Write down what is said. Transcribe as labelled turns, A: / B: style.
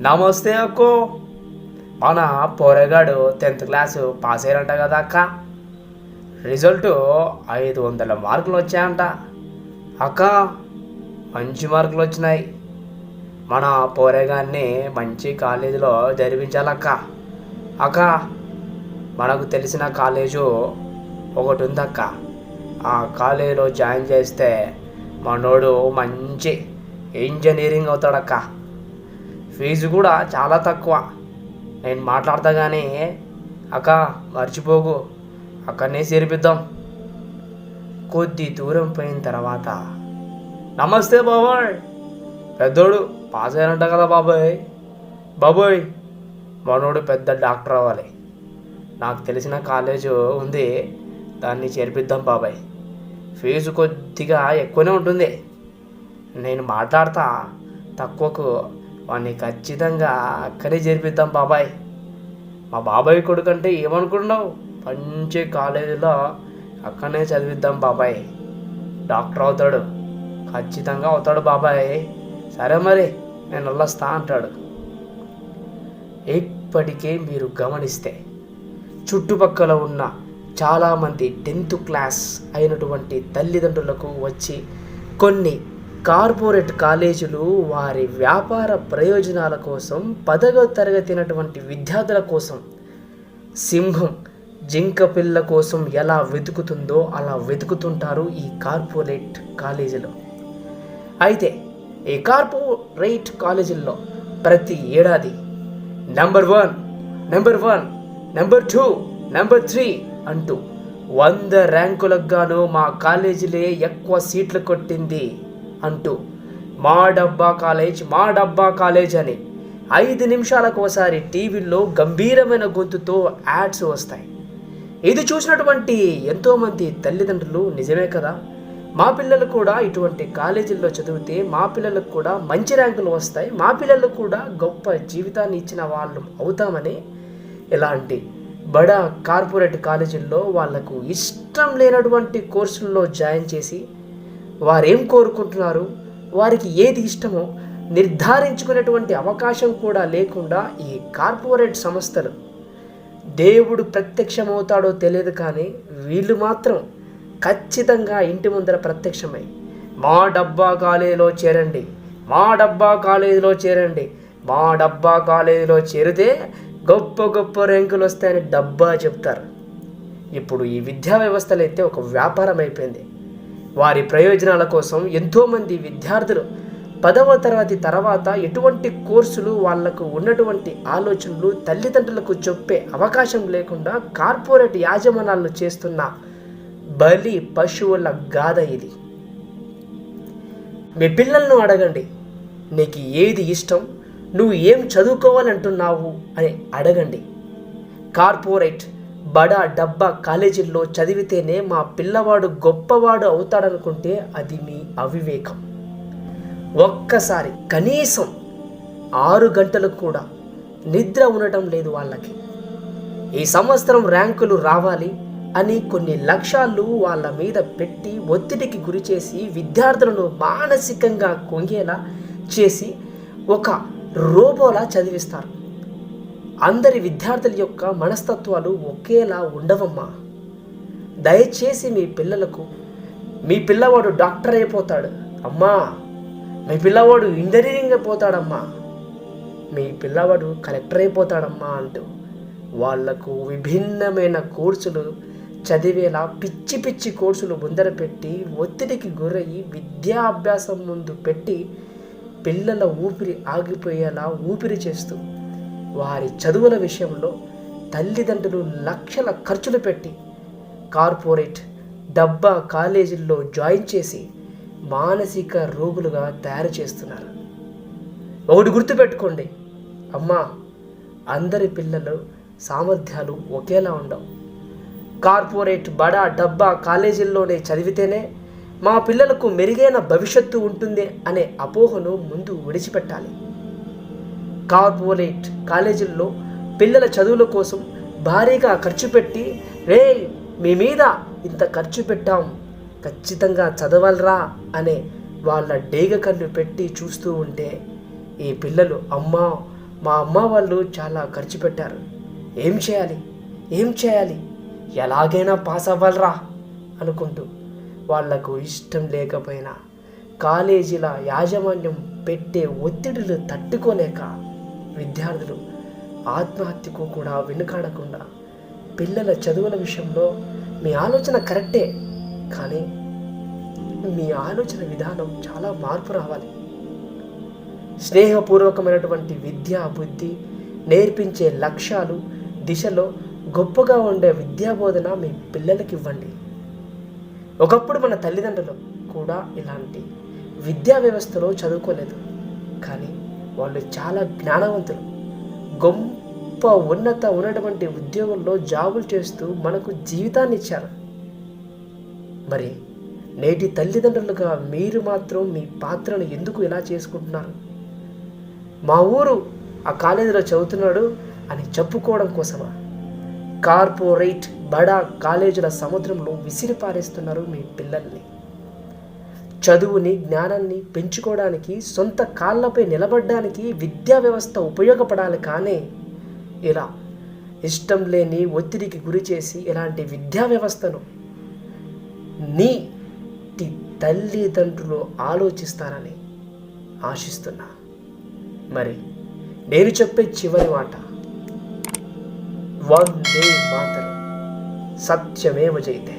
A: నమస్తే అక్కో. మన పోరగాడు టెన్త్ క్లాసు పాస్ అయ్యారంట కదా అక్క. రిజల్ట్ ఐదు వందల మార్కులు వచ్చాయంట. అక్క మంచి మార్కులు వచ్చినాయి. మన పోరేగాన్ని మంచి కాలేజీలో జరిపించాలక్క. అక్క మనకు తెలిసిన కాలేజు ఒకటి ఉందక్క. ఆ కాలేజీలో జాయిన్ చేస్తే మనోడు మంచి ఇంజనీరింగ్ అవుతాడక్క. ఫీజు కూడా చాలా తక్కువ. నేను మాట్లాడతాగానే అక్క మర్చిపోకు. అక్కడనే చేర్పిద్దాం. కొద్ది దూరం పోయిన తర్వాత నమస్తే బాబాయ్. పెద్దోడు పాస్ అయినట్ట కదా బాబాయ్. బాబాయ్ మనోడు పెద్ద డాక్టర్ అవ్వాలి. నాకు తెలిసిన కాలేజు ఉంది దాన్ని చేర్పిద్దాం బాబాయ్. ఫీజు కొద్దిగా ఎక్కువనే ఉంటుంది. నేను మాట్లాడతా తక్కువకు వాడిని ఖచ్చితంగా అక్కడే చేర్పిద్దాం బాబాయ్. మా బాబాయ్ కొడుకు అంటే ఏమనుకున్నావు మంచి కాలేజీలో అక్కడనే చదివిద్దాం బాబాయ్. డాక్టర్ అవుతాడు. ఖచ్చితంగా అవుతాడు బాబాయ్. సరే మరి నేను వెళ్ళొస్తా అంటాడు. ఇప్పటికే మీరు గమనిస్తే చుట్టుపక్కల ఉన్న చాలామంది టెన్త్ క్లాస్ అయినటువంటి తల్లిదండ్రులకు వచ్చి కొన్ని కార్పొరేట్ కాలేజీలు వారి వ్యాపార ప్రయోజనాల కోసం పదవ తరగతినటువంటి విద్యార్థుల కోసం సింహం జింక పిల్ల కోసం ఎలా వెతుకుతుందో అలా వెతుకుతుంటారు ఈ కార్పొరేట్ కాలేజీలో. అయితే ఈ కార్పొరేట్ కాలేజీల్లో ప్రతి ఏడాది number one number one number two number three అంటూ వంద ర్యాంకులకు గాను మా కాలేజీలే ఎక్కువ సీట్లు కొట్టింది. అంటూ మా డబ్బా కాలేజ్ మా డబ్బా కాలేజ్ అని ఐదు నిమిషాలకు ఒకసారి టీవీల్లో గంభీరమైన గొంతుతో యాడ్స్ వస్తాయి. ఇది చూసినటువంటి ఎంతోమంది తల్లిదండ్రులు నిజమే కదా? మా పిల్లలు కూడా ఇటువంటి కాలేజీల్లో చదివితే మా పిల్లలకు కూడా మంచి ర్యాంకులు వస్తాయి. మా పిల్లలు కూడా గొప్ప జీవితాన్ని ఇచ్చిన వాళ్ళు అవుతామని ఇలాంటి బడా కార్పొరేట్ కాలేజీల్లో వాళ్ళకు ఇష్టం లేనటువంటి కోర్సుల్లో జాయిన్ చేసి వారేం కోరుకుంటున్నారు? వారికి ఏది ఇష్టమో నిర్ధారించుకునేటువంటి అవకాశం కూడా లేకుండా ఈ కార్పొరేట్ సంస్థలు. దేవుడు ప్రత్యక్షమవుతాడో తెలియదు కానీ వీళ్ళు మాత్రం ఖచ్చితంగా ఇంటి ముందర ప్రత్యక్షమై మా డబ్బా కాలేజీలో చేరండి మా డబ్బా కాలేజీలో చేరండి మా డబ్బా కాలేజీలో చేరితే గొప్ప గొప్ప ర్యాంకులు వస్తాయని డబ్బా చెప్తారు. ఇప్పుడు ఈ విద్యా వ్యవస్థలు అయితే ఒక వ్యాపారం అయిపోయింది. వారి ప్రయోజనాల కోసం ఎంతోమంది విద్యార్థులు పదవ తరగతి తర్వాత ఎటువంటి కోర్సులు వాళ్ళకు ఉన్నటువంటి ఆలోచనలు తల్లిదండ్రులకు చెప్పే అవకాశం లేకుండా కార్పొరేట్ యాజమానాలను చేస్తున్న బలి పశువుల గాథ ఇది. మీ పిల్లలను అడగండి నీకు ఏది ఇష్టం? నువ్వు ఏం చదువుకోవాలంటున్నావు? అని అడగండి. కార్పొరేట్ బడా డబ్బా కాలేజీల్లో చదివితేనే మా పిల్లవాడు గొప్పవాడు అవుతాడనుకుంటే అది మీ అవివేకం. ఒక్కసారి కనీసం ఆరు గంటలకు కూడా నిద్ర ఉండటం లేదు వాళ్ళకి. ఈ సంవత్సరం ర్యాంకులు రావాలి అని కొన్ని లక్ష్యాలు వాళ్ళ మీద పెట్టి ఒత్తిడికి గురి చేసి విద్యార్థులను మానసికంగా కొంగేలా చేసి ఒక రోబోలా చదివిస్తారు. అందరి విద్యార్థుల యొక్క మనస్తత్వాలు ఒకేలా ఉండవమ్మా. దయచేసి మీ పిల్లలకు మీ పిల్లవాడు డాక్టర్ అయిపోతాడు. అమ్మా మీ పిల్లవాడు ఇంజనీరింగ్ అయిపోతాడమ్మా. మీ పిల్లవాడు కలెక్టర్ అయిపోతాడమ్మా అంటూ వాళ్ళకు విభిన్నమైన కోర్సులు చదివేలా పిచ్చి పిచ్చి కోర్సులు ముందర పెట్టి ఒత్తిడికి గురయ్యి విద్యా అభ్యాసం ముందు పెట్టి పిల్లల ఊపిరి ఆగిపోయేలా ఊపిరి చేస్తూ వారి చదువుల విషయంలో తల్లిదండ్రులు లక్షల ఖర్చులు పెట్టి కార్పొరేట్ డబ్బా కాలేజీల్లో జాయిన్ చేసి మానసిక రోగులుగా తయారు చేస్తున్నారు. ఒకటి గుర్తుపెట్టుకోండి అమ్మా అందరి పిల్లలు సామర్థ్యాలు ఒకేలా ఉండవు. కార్పొరేట్ బడా డబ్బా కాలేజీల్లోనే చదివితేనే మా పిల్లలకు మెరుగైన భవిష్యత్తు ఉంటుంది అనే అపోహను ముందు విడిచిపెట్టాలి. కార్పొరేట్ కాలేజీల్లో పిల్లల చదువుల కోసం భారీగా ఖర్చు పెట్టి రే మీ మీద ఇంత ఖర్చు పెట్టాం. ఖచ్చితంగా చదవలరా అనే వాళ్ళ డేగ కన్ను పెట్టి చూస్తూ ఉంటే ఈ పిల్లలు అమ్మ మా అమ్మ వాళ్ళు చాలా ఖర్చు పెట్టారు. ఏం చేయాలి? ఏం చేయాలి? ఎలాగైనా పాస్ అవ్వాలరా అనుకుంటూ వాళ్ళకు ఇష్టం లేకపోయినా కాలేజీల యాజమాన్యం పెట్టే ఒత్తిడులు తట్టుకోలేక విద్యార్థులు ఆత్మహత్యకు కూడా వెనుకాడకుండా పిల్లల చదువుల విషయంలో మీ ఆలోచన కరెక్టే కానీ మీ ఆలోచన విధానం చాలా మార్పు రావాలి. స్నేహపూర్వకమైనటువంటి విద్యా బుద్ధి నేర్పించే లక్ష్యాలు దిశలో గొప్పగా ఉండే విద్యాబోధన మీ పిల్లలకి ఇవ్వండి. ఒకప్పుడు మన తల్లిదండ్రులు కూడా ఇలాంటి విద్యా వ్యవస్థలో చదువుకోలేదు కానీ వాళ్ళు చాలా జ్ఞానవంతులు. గొప్ప ఉన్నత ఉన్నటువంటి ఉద్యోగంలో జాబులు చేస్తూ మనకు జీవితాన్ని ఇచ్చారు. మరి నేటి తల్లిదండ్రులుగా మీరు మాత్రం మీ పాత్రను ఎందుకు ఇలా చేసుకుంటున్నారు? మా ఊరు ఆ కాలేజీలో చదువుతున్నాడు అని చెప్పుకోవడం కోసమా? కార్పొరేట్ బడా కాలేజీల సముద్రంలో విసిరి పారేస్తున్నారు మీ పిల్లల్ని. చదువుని జ్ఞానాన్ని పెంచుకోవడానికి సొంత కాళ్ళపై నిలబడడానికి విద్యా వ్యవస్థ ఉపయోగపడాలి కానీ ఇలా ఇష్టం లేని ఒత్తిడికి గురి చేసి ఇలాంటి విద్యా వ్యవస్థను నీటి తల్లిదండ్రులు ఆలోచిస్తారని ఆశిస్తున్నా. మరి నేను చెప్పే చివరి మాట వందే మాతరం. సత్యమేవ జయితే.